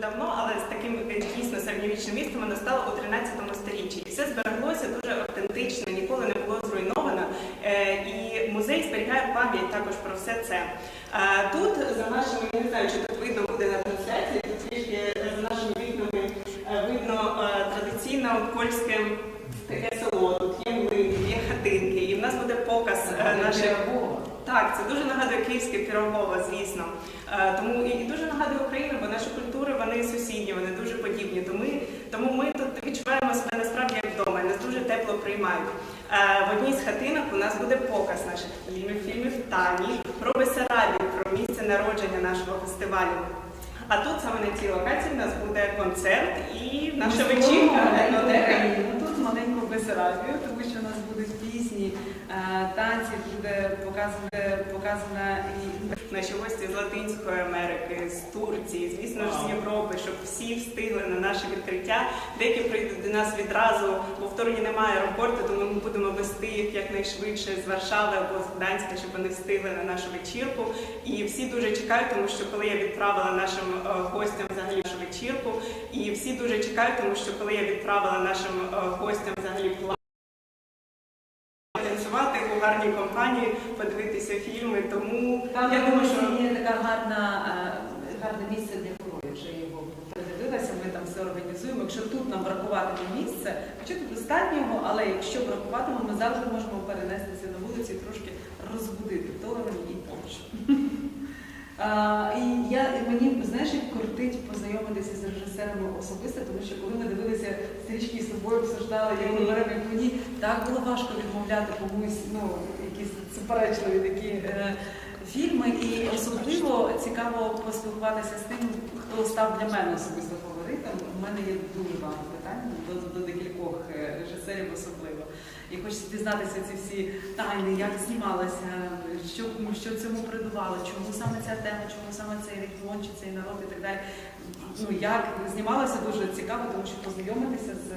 давно, але з таким е, дійсно середньовічним містом воно стало у 13 сторіччі. І все збереглося дуже автентично, ніколи не було зруйновано. Е, І музей зберігає пам'ять також про все це. Е, Тут за нашими, я не знаю, чи тут видно буде на трансляції, тут трішки за нашими вікнами видно традиційно польське таке село. Тут є млин, є хатинки, і в нас буде показ наших. Так, це дуже нагадує київське Пірогово, звісно. Е, Тому і дуже нагадує Україну, бо наші культури вони сусідні, вони дуже подібні. Тому тому ми тут відчуваємо себе насправді як вдома, і нас дуже тепло приймають. Е, В одній з хатинок у нас буде показ наших фільмів, фільмів Тані, про Бесарабію, про місце народження нашого фестивалю. А тут саме на цій локації у нас буде концерт і наша вечірка. Тут маленьку Бесарабію, тому що у нас будуть пісні, е, танці, буде показана, показана і Наші гості з Латинської Америки, з Турції, звісно ж з Європи, щоб всі встигли на наше відкриття. Деякі прийдуть до нас відразу, бо в Торуні немає аеропорту, тому ми будемо вести їх якнайшвидше з Варшави або з Гданська, щоб вони встигли на нашу вечірку. І всі дуже чекають, тому що коли я відправила нашим е, гостям взагалі нашу вечірку, і всі дуже чекають, тому що коли я відправила нашим е, гостям взагалі план танцювати у гарній компанії, подивитися фільми. Тому Там я думаю, що є така гарна, е, гарне місце для хору. Вже його передивилася, ми там все організуємо. Якщо тут нам бракуватиме місце, хоча тут достатнього, але якщо бракуватиме, ми завжди можемо перенестися на вулицю і трошки розбудити Торвані і Польщу. І я мені знаєш, як кортить познайомитися з режисерами особисто, тому що коли ми дивилися стрічки з собою, обсуждали, як ми беремо мені, так було важко відмовляти комусь, ну якісь суперечливі такі е, фільми. І особливо цікаво поспілкуватися з тим, хто став для мене особисто фаворитом. У мене є дуже багато питань до, до декількох е, режисерів особливо. І хочеться дізнатися ці всі тайни, як знімалася, що, що цьому придувало, чому саме ця тема, чому саме цей регіон, чи цей народ і так далі. Ну як знімалося дуже цікаво, тому що познайомитися з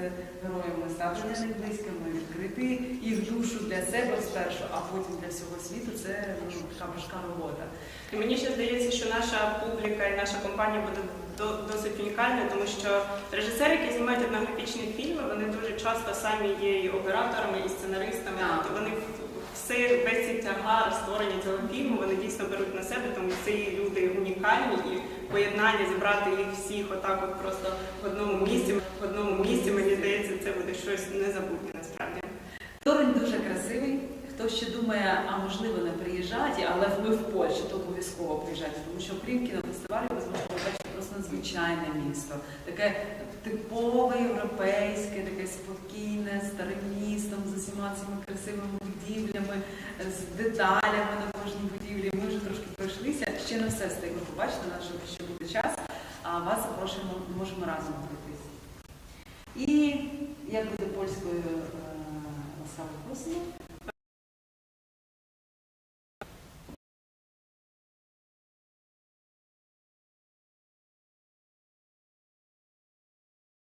героями, стати для них близькими, відкрити їх душу для себе спершу, а потім для всього світу. Це ну, така важка робота. І мені ще здається, що наша публіка і наша компанія буде досить унікальною, тому що режисери, які знімають етнографічні фільми, вони дуже часто самі є і операторами, і сценаристами. Тобто вони все весь цей тягар створення цього фільму вони дійсно беруть на себе, тому ці люди унікальні і поєднання зібрати їх всіх отак, от просто в одному місці. В одному місці мені здається, це буде щось незабутнє насправді. Торень дуже красивий. Хто ще думає, а можливо не приїжджати, але ви в Польщі, то обов'язково приїжджайте, тому що крім кінофестивалю ви зможете надзвичайне місто. Таке типове європейське, таке спокійне, старим містом з усіма цими красивими будівлями, з деталями на кожній будівлі. Ми вже трошки пройшлися. Ще не все встигли побачити, наш ще буде час, а вас запрошуємо, можемо разом пройтись. І як буде польською е, ласкаво просимо.